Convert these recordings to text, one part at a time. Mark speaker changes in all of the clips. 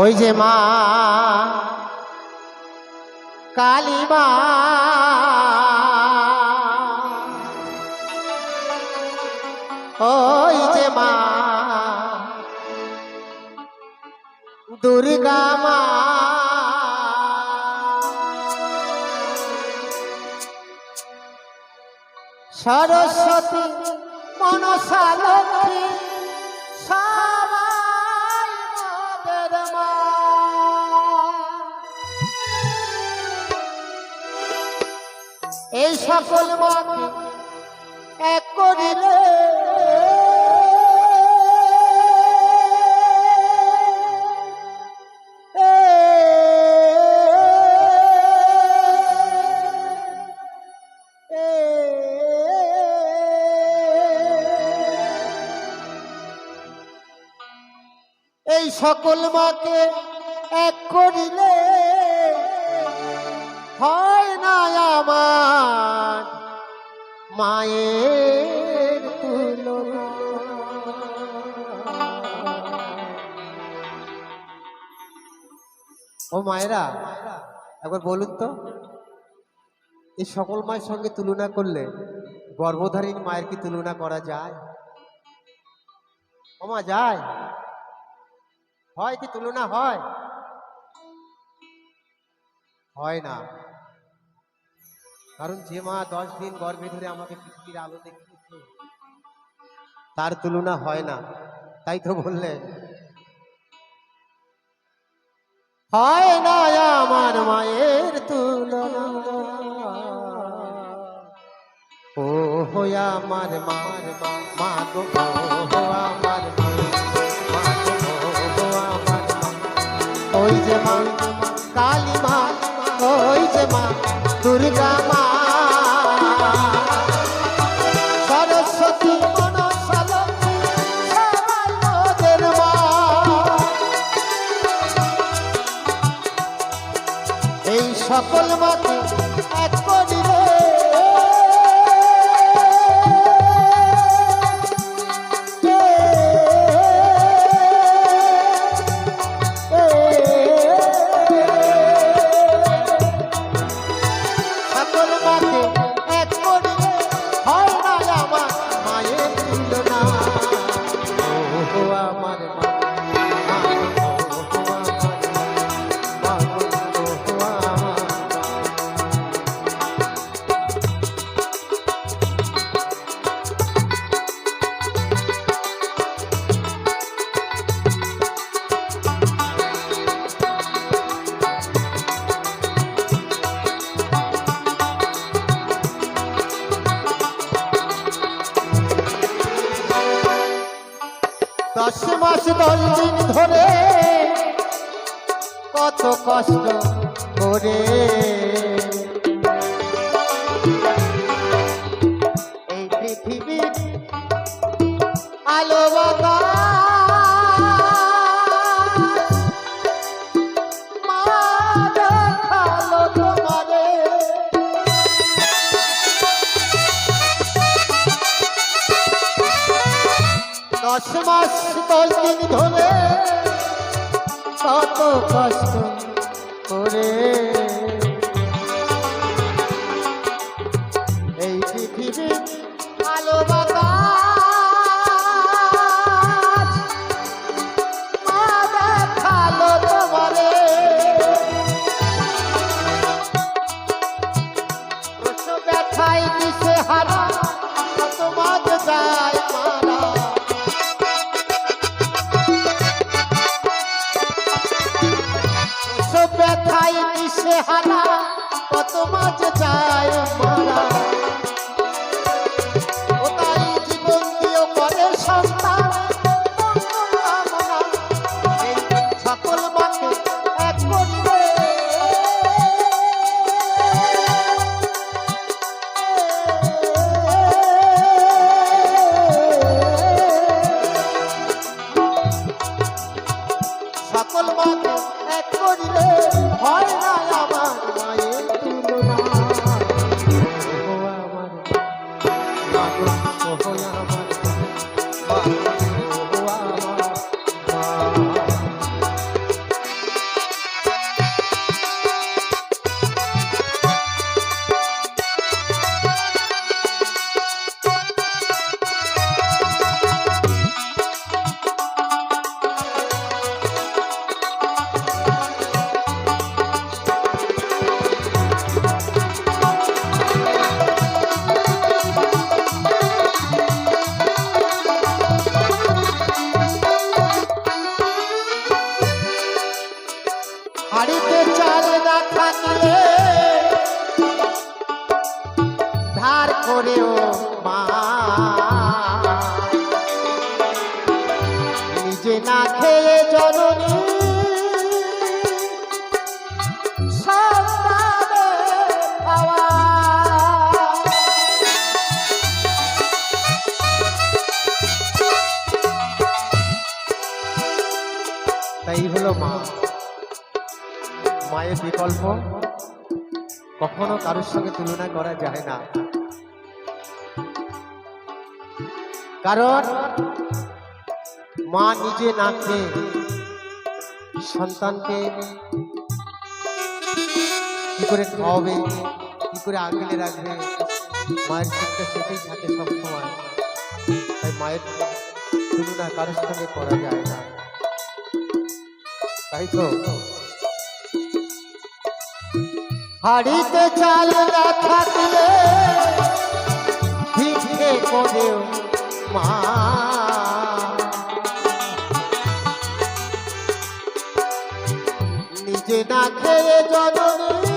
Speaker 1: ওই যে মা কালিমা। ওই যে মা দুর্গা মা। সরস্বতী মনসা লক্ষ্মী এই সকল মাকে এক করিলে। এই সকল মাকে এক করিলে। হয় আমার মায়ের ও মায়েরা, একবার বলুন তো, এই সকল মায়ের সঙ্গে তুলনা করলে গর্ভধারীর মায়ের কি তুলনা করা যায়? ওমা যায়। হয় কি তুলনা হয়? হয় না। কারণ যে মা দশ দিন গর্ভে ধরে আমাকে পৃথিবীর আলো দেখিয়েছে, তার তুলনা হয় না। তাই তো বললেন হয় না আমার মায়ের তুলনা। ও হো আমার মার মা গো আমার ওই যে মা, কালী মা, ওই যে মা, দুর্গা মা এই সকল মাকে এক করিলে দশ দিন ধরে কত কষ্ট করে কত মাঝ ও আমার নিজে না খেয়ে জননী তাই হলো মা। মায়ের বিকল্প কখনো কারোর সঙ্গে তুলনা করা যায় না। কারণ মা নিজে না খেয়ে সন্তানকে কি করে খাওয়াবে, কি করে আগলে রাখবে? মায়ের চিন্তা সেটাই থাকে সবসময়। তাই মায়ের তুলনা কারোর সঙ্গে করা যায় না। তাই তো? হাড়িতে চাল না থাকলে ভিক্ষে করেও মা নিজে না খেয়ে জননী।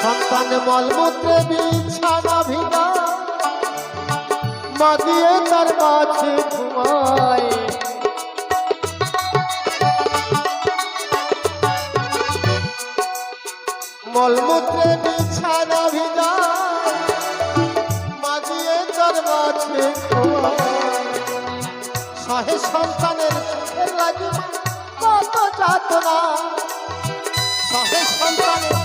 Speaker 1: সন্তান মলমূত্রে বিছানা ভিগা মা দিয়ে তার ঘুমায় সহে সন্তানের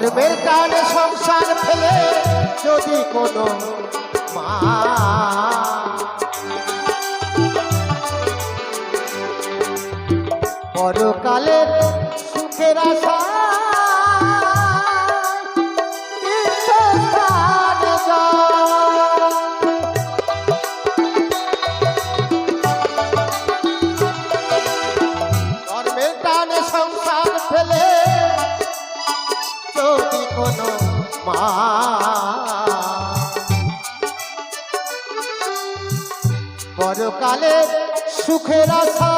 Speaker 1: ধর্মের কানে সংসার ফেলে যদি কোনো মা পরকালে সুখের আশা।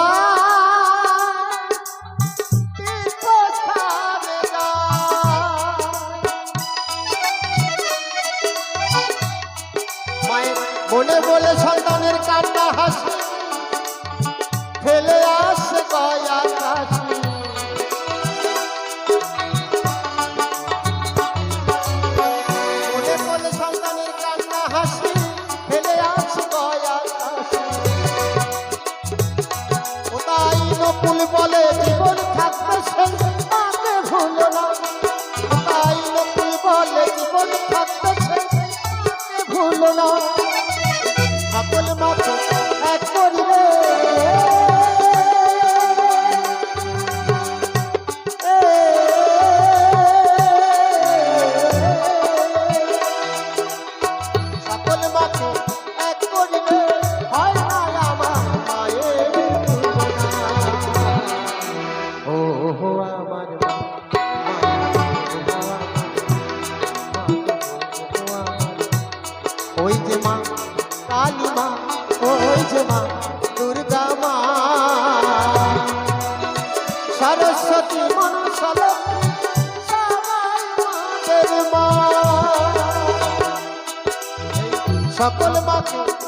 Speaker 1: সকল মাকে